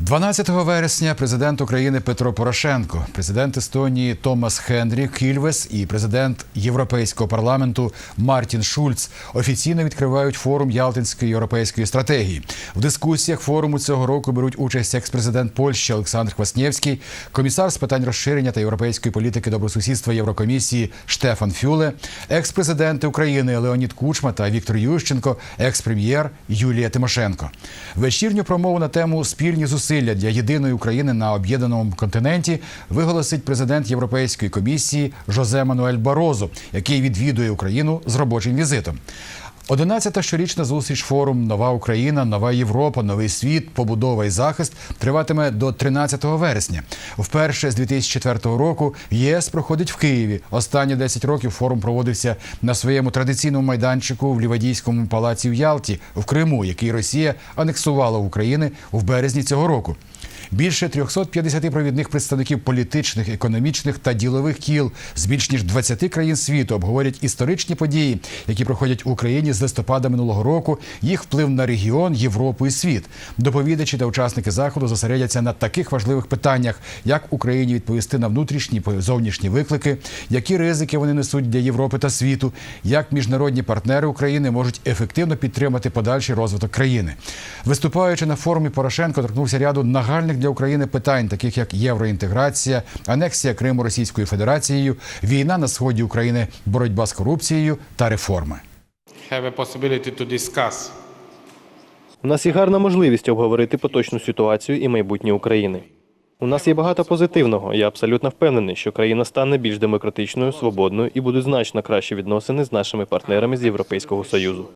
12 вересня президент України Петро Порошенко, президент Естонії Томас Хенрі Кільвес і президент Європейського парламенту Мартін Шульц офіційно відкривають форум Ялтинської європейської стратегії. В дискусіях форуму цього року беруть участь екс-президент Польщі Олександр Кваснєвський, комісар з питань розширення та європейської політики добросусідства Єврокомісії Штефан Фюле, екс-президенти України Леонід Кучма та Віктор Ющенко, екс-прем'єр Юлія Тимошенко. Вечірню промову на тему спільні зусилля для єдиної України на об'єднаному континенті виголосить президент Європейської комісії Жозе Мануель Барозо, який відвідує Україну з робочим візитом. Одинадцята щорічна зустріч форум Нова Україна, Нова Європа, Новий світ, побудова і захист триватиме до 13 вересня. Вперше з 2004 року ЄС проходить в Києві. Останні 10 років форум проводився на своєму традиційному майданчику в Лівадійському палаці в Ялті в Криму, який Росія анексувала України в березні цього року. Більше 350 провідних представників політичних, економічних та ділових кіл з більш ніж 20 країн світу обговорять історичні події, які проходять в Україні з листопада минулого року, їх вплив на регіон, Європу і світ. Доповідачі та учасники заходу зосередяться на таких важливих питаннях, як Україні відповісти на внутрішні зовнішні виклики, які ризики вони несуть для Європи та світу, як міжнародні партнери України можуть ефективно підтримати подальший розвиток країни. Виступаючи на форумі, Порошенко торкнувся ряду нагальних для України питань, таких як євроінтеграція, анексія Криму Російською Федерацією, війна на сході України, боротьба з корупцією та реформи. У нас є гарна можливість обговорити поточну ситуацію і майбутнє України. У нас є багато позитивного. Я абсолютно впевнений, що країна стане більш демократичною, свободною і будуть значно кращі відносини з нашими партнерами з Європейського Союзу.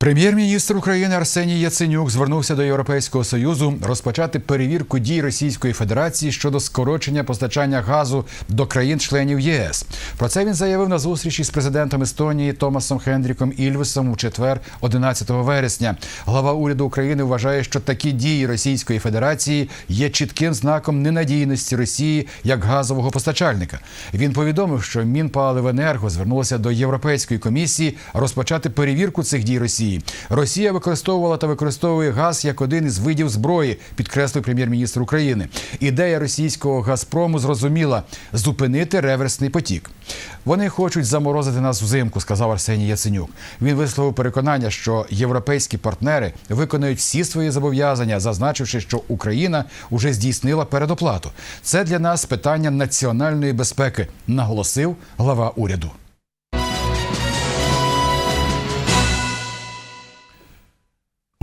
Прем'єр-міністр України Арсеній Яценюк звернувся до Європейського союзу розпочати перевірку дій Російської Федерації щодо скорочення постачання газу до країн-членів ЄС. Про це він заявив на зустрічі з президентом Естонії Томасом Хендріком Ільвесом у четвер, 11 вересня. Глава уряду України вважає, що такі дії Російської Федерації є чітким знаком ненадійності Росії як газового постачальника. Він повідомив, що Мінпаливенерго звернулося до Європейської комісії розпочати перевірку цих дій Росії. Росія використовувала та використовує газ як один із видів зброї, підкреслив прем'єр-міністр України. Ідея російського Газпрому зрозуміла зупинити реверсний потік. Вони хочуть заморозити нас взимку, сказав Арсеній Яценюк. Він висловив переконання, що європейські партнери виконають всі свої зобов'язання, зазначивши, що Україна уже здійснила передоплату. Це для нас питання національної безпеки, наголосив глава уряду.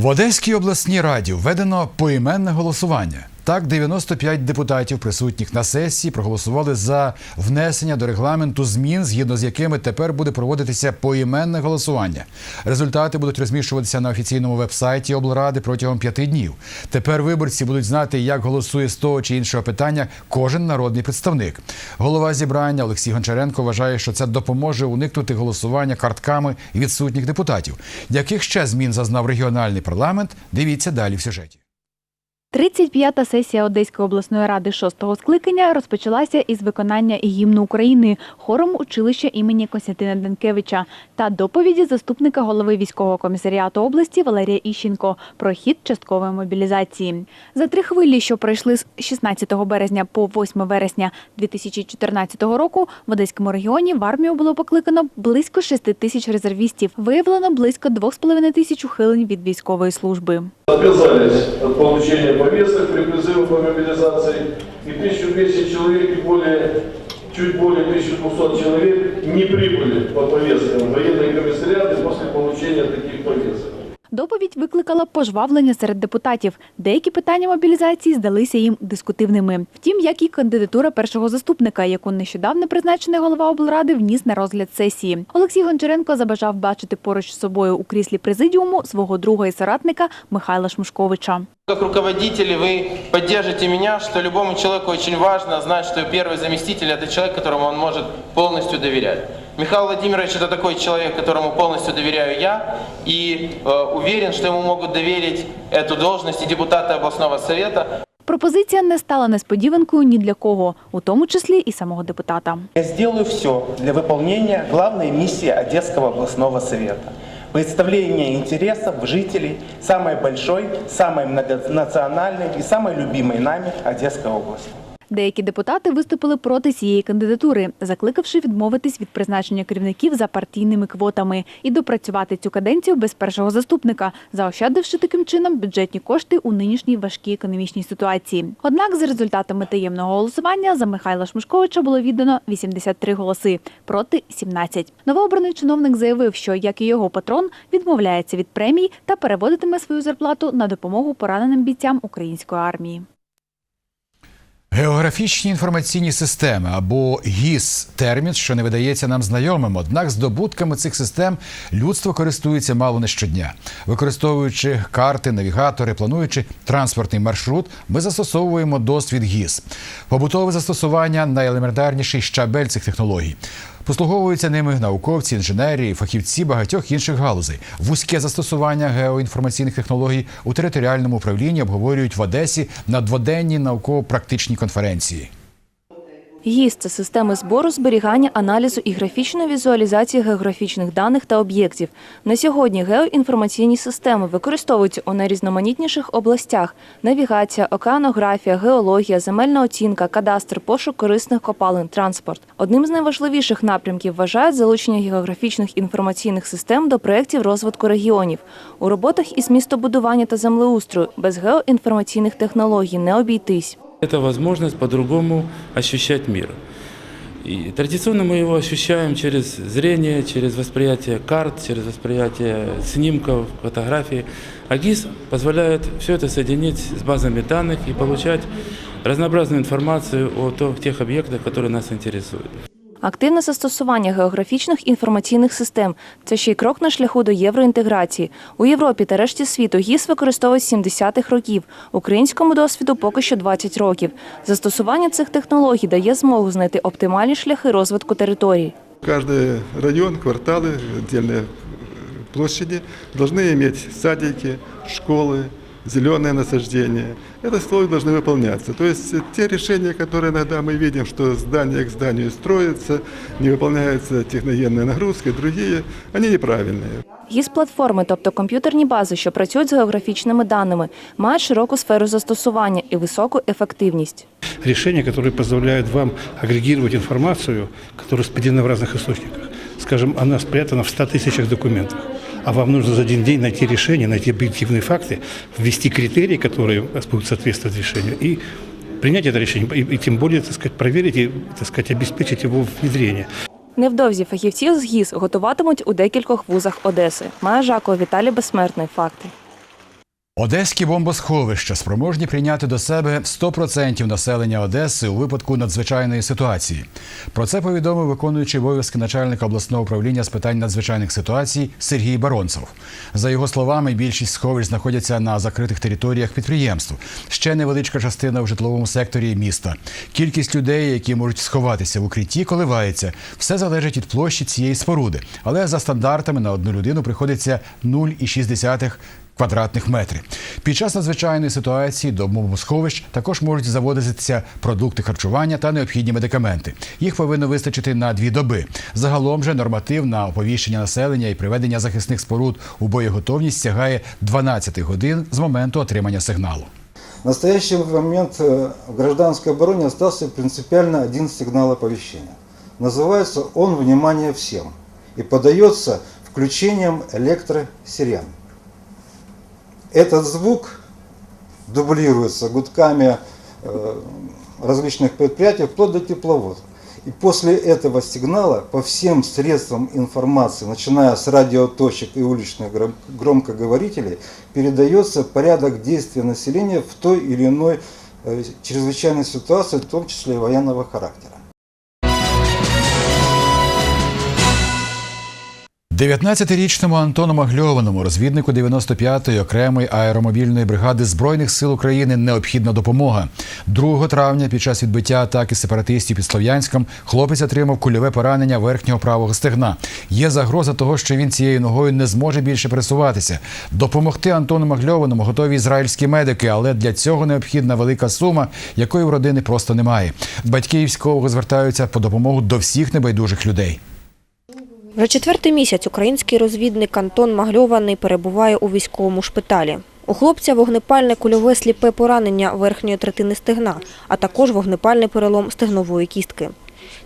В Одеській обласній раді введено поіменне голосування. Так, 95 депутатів, присутніх на сесії, проголосували за внесення до регламенту змін, згідно з якими тепер буде проводитися поіменне голосування. Результати будуть розміщуватися на офіційному вебсайті облради протягом п'яти днів. Тепер виборці будуть знати, як голосує з того чи іншого питання кожен народний представник. Голова зібрання Олексій Гончаренко вважає, що це допоможе уникнути голосування картками відсутніх депутатів. Яких ще змін зазнав регіональний парламент? Дивіться далі в сюжеті. 35-та сесія Одеської обласної ради шостого скликання розпочалася із виконання гімну України хором училища імені Костянтина Денкевича та доповіді заступника голови військового комісаріату області Валерія Іщенко про хід часткової мобілізації. За три хвилі, що пройшли з 16 березня по 8 вересня 2014 року, в Одеському регіоні в армію було покликано близько 6 тисяч резервістів. Виявлено близько 2,5 тисяч ухилень від військової служби. отказались от получения повесток при призыве по мобилизации, и 1200 человек и более, чуть более 1200 человек не прибыли по повесткам в военные комиссариаты после получения таких повесток. Доповідь викликала пожвавлення серед депутатів. Деякі питання мобілізації здалися їм дискутивними. Втім, як і кандидатура першого заступника, яку нещодавно призначений голова облради вніс на розгляд сесії. Олексій Гончаренко забажав бачити поруч з собою у кріслі президіуму свого друга і соратника Михайла Шмушковича. Как руководители вы поддержите меня, что любому человеку очень важно знать, что первый заместитель – это человек, которому он может полностью доверять. Михаил Владимирович – это такой человек, которому полностью доверяю я, и э, уверен, что ему могут доверить эту должность и депутаты областного совета. Пропозиція не стала несподіванкою ні для кого, у тому числі і самого депутата. Я сделаю все для выполнения главной миссии Одесского областного совета. Представление интересов жителей самой большой, самой многонациональной и самой любимой нами Одесской области. Деякі депутати виступили проти цієї кандидатури, закликавши відмовитись від призначення керівників за партійними квотами і допрацювати цю каденцію без першого заступника, заощадивши таким чином бюджетні кошти у нинішній важкій економічній ситуації. Однак, за результатами таємного голосування за Михайла Шмушковича було віддано 83 голоси проти 17. Новообраний чиновник заявив, що як і його патрон відмовляється від премій та переводитиме свою зарплату на допомогу пораненим бійцям української армії. Географічні інформаційні системи або ГІС термін, що не видається нам знайомим. Однак здобутками цих систем людство користується мало не щодня. Використовуючи карти, навігатори, плануючи транспортний маршрут, ми застосовуємо досвід ГІС. Побутове застосування найелементарніший щабель цих технологій. Послуговуються ними науковці, інженери, фахівці багатьох інших галузей. Вузьке застосування геоінформаційних технологій у територіальному управлінні обговорюють в Одесі на дводенній науково-практичній конференції. ГІС – це системи збору, зберігання, аналізу і графічної візуалізації географічних даних та об'єктів. На сьогодні геоінформаційні системи використовуються у найрізноманітніших областях: навігація, океанографія, геологія, земельна оцінка, кадастр, пошук корисних копалин, транспорт. Одним з найважливіших напрямків вважають залучення географічних інформаційних систем до проєктів розвитку регіонів. У роботах із містобудування та землеустрою без геоінформаційних технологій не обійтись. Это возможность по-другому ощущать мир. И традиционно мы его ощущаем через зрение, через восприятие карт, через восприятие снимков, фотографий. А ГИС позволяет все это соединить с базами данных и получать разнообразную информацию о то- тех объектах, которые нас интересуют. Активне застосування географічних інформаційних систем – це ще й крок на шляху до євроінтеграції. У Європі та решті світу ГІС використовують з 70-х років. Українському досвіду поки що 20 років. Застосування цих технологій дає змогу знайти оптимальні шляхи розвитку територій. Каждый район, кварталы, отдельные площади должны иметь садики, школы, зеленые насаждения. Это условия должны выполняться. То есть э, те решения, которые иногда мы видим, что здание к зданию строится, не выполняется техногенная нагрузка и другие, они неправильные. ГІС-платформи, тобто комп'ютерні бази, що працюють з географічними даними, мають широку сферу застосування і високу ефективність. решения, которые позволяют вам агрегировать информацию, которая спрятана в разных источниках. Скажем, она спрятана в 100 тысячах документов. А вам нужно за один день найти решение, найти объективные факты, ввести критерии, которые будут соответствовать решению, и принять это решение, и, и тем более, так сказать, проверить и, так сказать, обеспечить его внедрение. Невдовзі фахівців з ГІС готуватимуть у декількох вузах Одеси. Має Жакова Віталій Безсмертний. Факти. Одеські бомбосховища спроможні прийняти до себе 100% населення Одеси у випадку надзвичайної ситуації. Про це повідомив виконуючий обов'язки начальника обласного управління з питань надзвичайних ситуацій Сергій Баронцев. За його словами, більшість сховищ знаходяться на закритих територіях підприємств. Ще невеличка частина в житловому секторі міста. Кількість людей, які можуть сховатися в укритті, коливається. Все залежить від площі цієї споруди. Але за стандартами на одну людину приходиться 0,6 квадратних метрів. Під час надзвичайної ситуації до бомбосховищ також можуть заводитися продукти харчування та необхідні медикаменти. Їх повинно вистачити на дві доби. Загалом же норматив на оповіщення населення і приведення захисних споруд у боєготовність сягає 12 годин з моменту отримання сигналу. В настоящий момент э, в гражданской обороне остался принципиально один сигнал оповещения. Называется он «Внимание всем» и подается включением электросирен. Этот звук дублируется гудками э, различных предприятий, вплоть до тепловоз. И после этого сигнала по всем средствам информации, начиная с радиоточек и уличных гром- громкоговорителей, передается порядок действия населения в той или иной э, чрезвычайной ситуации, в том числе и военного характера. 19-річному Антону Магльованому, розвіднику 95-ї окремої аеромобільної бригади Збройних сил України необхідна допомога. 2 травня під час відбиття атаки сепаратистів під Слов'янськом хлопець отримав кульове поранення верхнього правого стегна. Є загроза того, що він цією ногою не зможе більше пересуватися. Допомогти Антону Магльованому готові ізраїльські медики, але для цього необхідна велика сума, якої в родини просто немає. Батьки військового звертаються по допомогу до всіх небайдужих людей. Вже четвертий місяць український розвідник Антон Магльований перебуває у військовому шпиталі. У хлопця вогнепальне кульове сліпе поранення верхньої третини стегна, а також вогнепальний перелом стегнової кістки.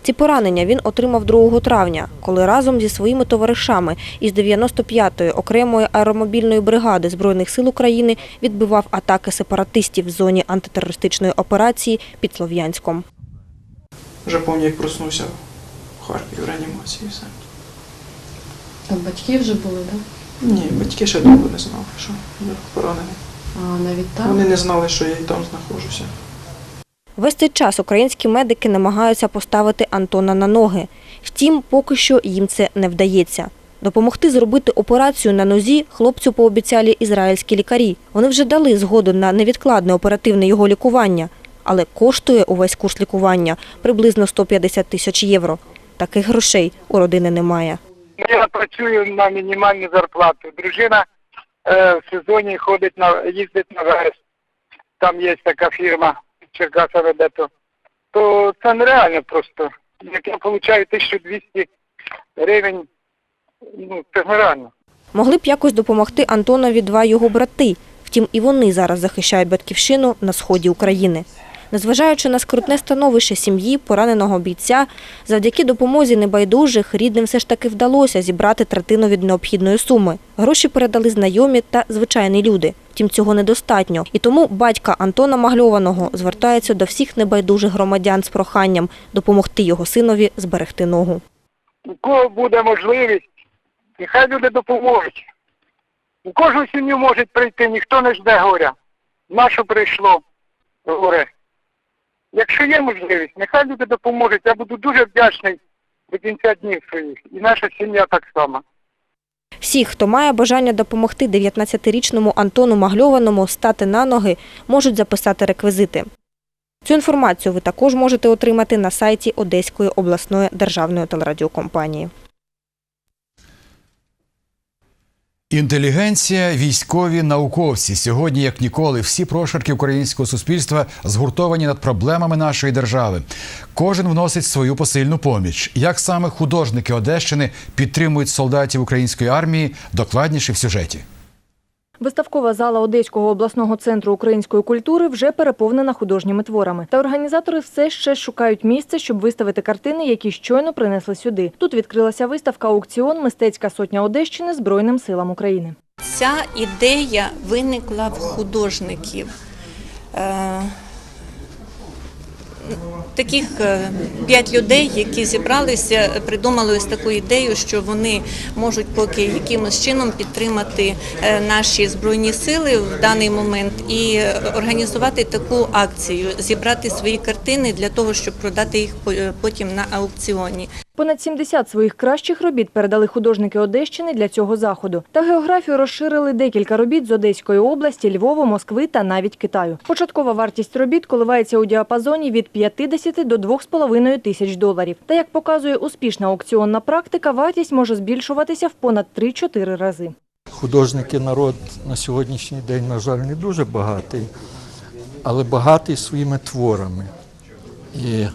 Ці поранення він отримав 2 травня, коли разом зі своїми товаришами із 95-ї окремої аеромобільної бригади Збройних сил України відбивав атаки сепаратистів в зоні антитерористичної операції під Слов'янськом. Вже пам'ятаю, як проснувся в Харкові в реанімації. Там батьки вже були, так? Ні, батьки ще довго не знали, що я поранений. А навіть там? Вони не знали, що я і там знаходжуся. Весь цей час українські медики намагаються поставити Антона на ноги. Втім, поки що їм це не вдається. Допомогти зробити операцію на нозі хлопцю пообіцяли ізраїльські лікарі. Вони вже дали згоду на невідкладне оперативне його лікування, але коштує увесь курс лікування приблизно 150 тисяч євро. Таких грошей у родини немає. Я працюю на мінімальну зарплату. Дружина е, в сезоні ходить на їздить на верес. Там є така фірма Черкаса веде то. То це нереально просто. Як я отримую 1200 гривень, ну це нереально. Могли б якось допомогти Антонові два його брати. Втім, і вони зараз захищають батьківщину на сході України. Незважаючи на скрутне становище сім'ї, пораненого бійця, завдяки допомозі небайдужих рідним все ж таки вдалося зібрати третину від необхідної суми. Гроші передали знайомі та звичайні люди. Втім, цього недостатньо. І тому батька Антона Магльованого звертається до всіх небайдужих громадян з проханням допомогти його синові зберегти ногу. У кого буде можливість, нехай люди допоможуть. У кожну сім'ю можуть прийти, ніхто не жде горя. Нащо прийшло горе? Якщо є можливість, нехай люди допоможуть. Я буду дуже вдячний до кінця днів своїх. І наша сім'я так само. Всі, хто має бажання допомогти 19-річному Антону Магльованому стати на ноги, можуть записати реквізити. Цю інформацію ви також можете отримати на сайті Одеської обласної державної телерадіокомпанії. Інтелігенція, військові, науковці сьогодні, як ніколи, всі прошарки українського суспільства згуртовані над проблемами нашої держави. Кожен вносить свою посильну поміч. Як саме художники Одещини підтримують солдатів української армії, докладніше в сюжеті. Виставкова зала Одеського обласного центру української культури вже переповнена художніми творами. Та організатори все ще шукають місце, щоб виставити картини, які щойно принесли сюди. Тут відкрилася виставка аукціон Мистецька сотня Одещини Збройним силам України. Ця ідея виникла в художників. Таких е, п'ять людей, які зібралися, придумали ось таку ідею, що вони можуть поки якимось чином підтримати е, наші збройні сили в даний момент і організувати таку акцію, зібрати свої картини для того, щоб продати їх е, потім на аукціоні. Понад 70 своїх кращих робіт передали художники Одещини для цього заходу. Та географію розширили декілька робіт з Одеської області, Львова, Москви та навіть Китаю. Початкова вартість робіт коливається у діапазоні від 50 до 2,5 тисяч доларів. Та як показує успішна аукціонна практика, вартість може збільшуватися в понад 3-4 рази. Художники народ на сьогоднішній день, на жаль, не дуже багатий, але багатий своїми творами. І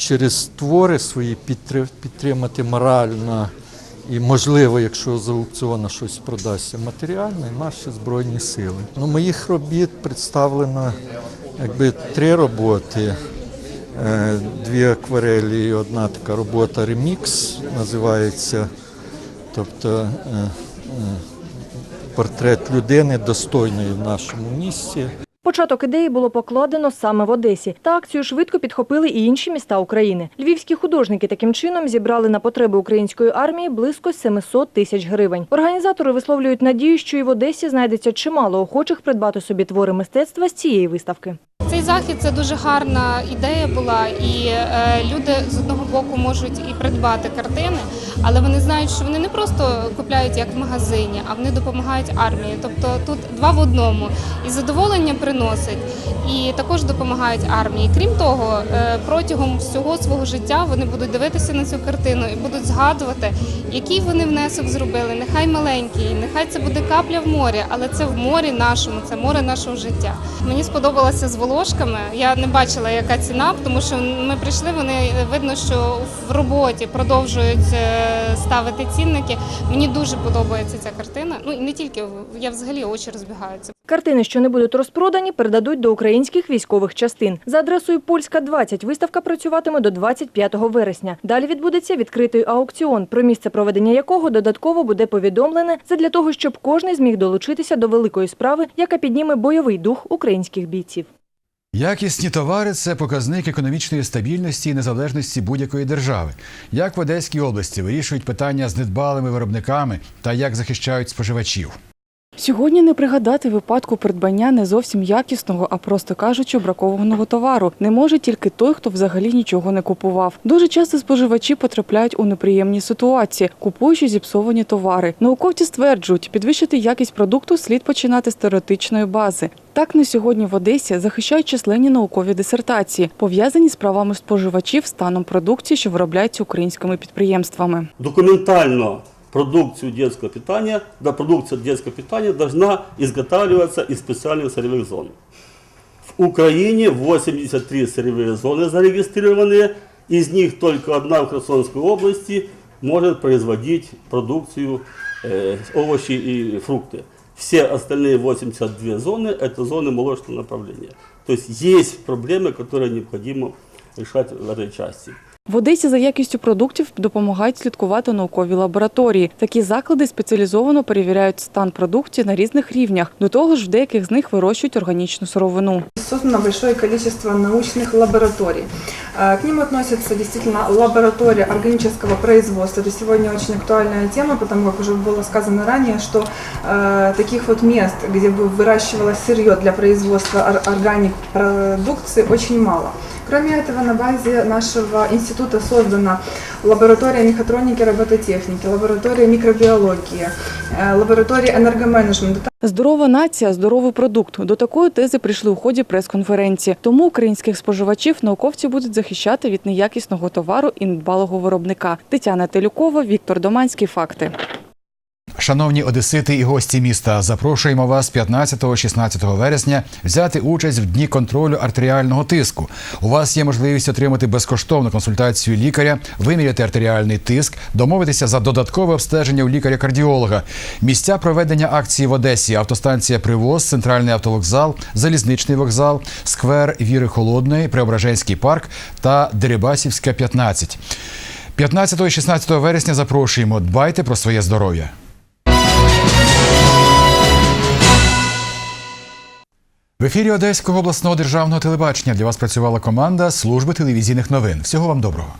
через твори свої підтри- підтримати морально і, можливо, якщо з аукціону щось продасться матеріально, і наші Збройні сили. Ну, моїх робіт представлено якби три роботи. Е, Дві акварелі і одна така робота ремікс називається. Тобто е, е, портрет людини достойної в нашому місті. Початок ідеї було покладено саме в Одесі. Та акцію швидко підхопили і інші міста України. Львівські художники таким чином зібрали на потреби української армії близько 700 тисяч гривень. Організатори висловлюють надію, що і в Одесі знайдеться чимало охочих придбати собі твори мистецтва з цієї виставки. Цей захід це дуже гарна ідея була, і е, люди з одного боку можуть і придбати картини, але вони знають, що вони не просто купляють як в магазині, а вони допомагають армії. Тобто тут два в одному і задоволення приносить, і також допомагають армії. Крім того, е, протягом всього свого життя вони будуть дивитися на цю картину і будуть згадувати, який вони внесок зробили. Нехай маленький, нехай це буде капля в морі, але це в морі нашому, це море нашого життя. Мені сподобалося з волошками. Я не бачила, яка ціна, тому що ми прийшли. Вони видно, що в роботі продовжують е, ставити цінники. Мені дуже подобається ця картина. Ну і не тільки я взагалі очі розбігаються. Картини, що не будуть розпродані, передадуть до українських військових частин. За адресою Польська 20 виставка працюватиме до 25 вересня. Далі відбудеться відкритий аукціон, про місце проведення якого додатково буде повідомлене. Це для того, щоб кожен зміг долучитися до великої справи, яка підніме бойовий дух українських бійців. Якісні товари це показник економічної стабільності і незалежності будь-якої держави. Як в Одеській області вирішують питання з недбалими виробниками та як захищають споживачів. Сьогодні не пригадати випадку придбання не зовсім якісного, а просто кажучи, бракованого товару. Не може тільки той, хто взагалі нічого не купував. Дуже часто споживачі потрапляють у неприємні ситуації, купуючи зіпсовані товари. Науковці стверджують, підвищити якість продукту слід починати з теоретичної бази. Так на сьогодні в Одесі захищають численні наукові дисертації, пов'язані з правами споживачів станом продукції, що виробляється українськими підприємствами. документально продукцию детского питания, да, продукция детского питания должна изготавливаться из специальных сырьевых зон. В Украине 83 сырьевые зоны зарегистрированы, из них только одна в Херсонской области может производить продукцию э, овощи и фрукты. Все остальные 82 зоны – это зоны молочного направления. То есть есть проблемы, которые необходимо решать в этой части. В Одесі за якістю продуктів допомагають слідкувати наукові лабораторії. Такі заклади спеціалізовано перевіряють стан продукції на різних рівнях. До того ж, в деяких з них вирощують органічну сировину. Создано большое количество научных лабораторий. Э, К ним относятся действительно лаборатория органического производства. Это сегодня очень актуальная тема, потому как уже было сказано ранее, что э, таких вот мест, где бы выращивалось сырье для производства ор- органик продукции, очень мало. Кроме этого, на базе нашего института создана лаборатория мехатроники и робототехники, лаборатория микробиологии, э, лаборатория энергоменеджмента. Здорова нація, здоровий продукт. До такої тези прийшли у ході прес-конференції. Тому українських споживачів науковці будуть захищати від неякісного товару і недбалого виробника. Тетяна Телюкова, Віктор Доманський. Факти. Шановні одесити і гості міста, запрошуємо вас 15-16 вересня взяти участь в дні контролю артеріального тиску. У вас є можливість отримати безкоштовну консультацію лікаря, виміряти артеріальний тиск, домовитися за додаткове обстеження у лікаря-кардіолога. Місця проведення акції в Одесі: автостанція Привоз, центральний автовокзал, залізничний вокзал, сквер Віри Холодної, Преображенський парк та Дерибасівська, 15. 15 і 16 вересня запрошуємо. Дбайте про своє здоров'я. В ефірі Одеського обласного державного телебачення для вас працювала команда служби телевізійних новин. Всього вам доброго.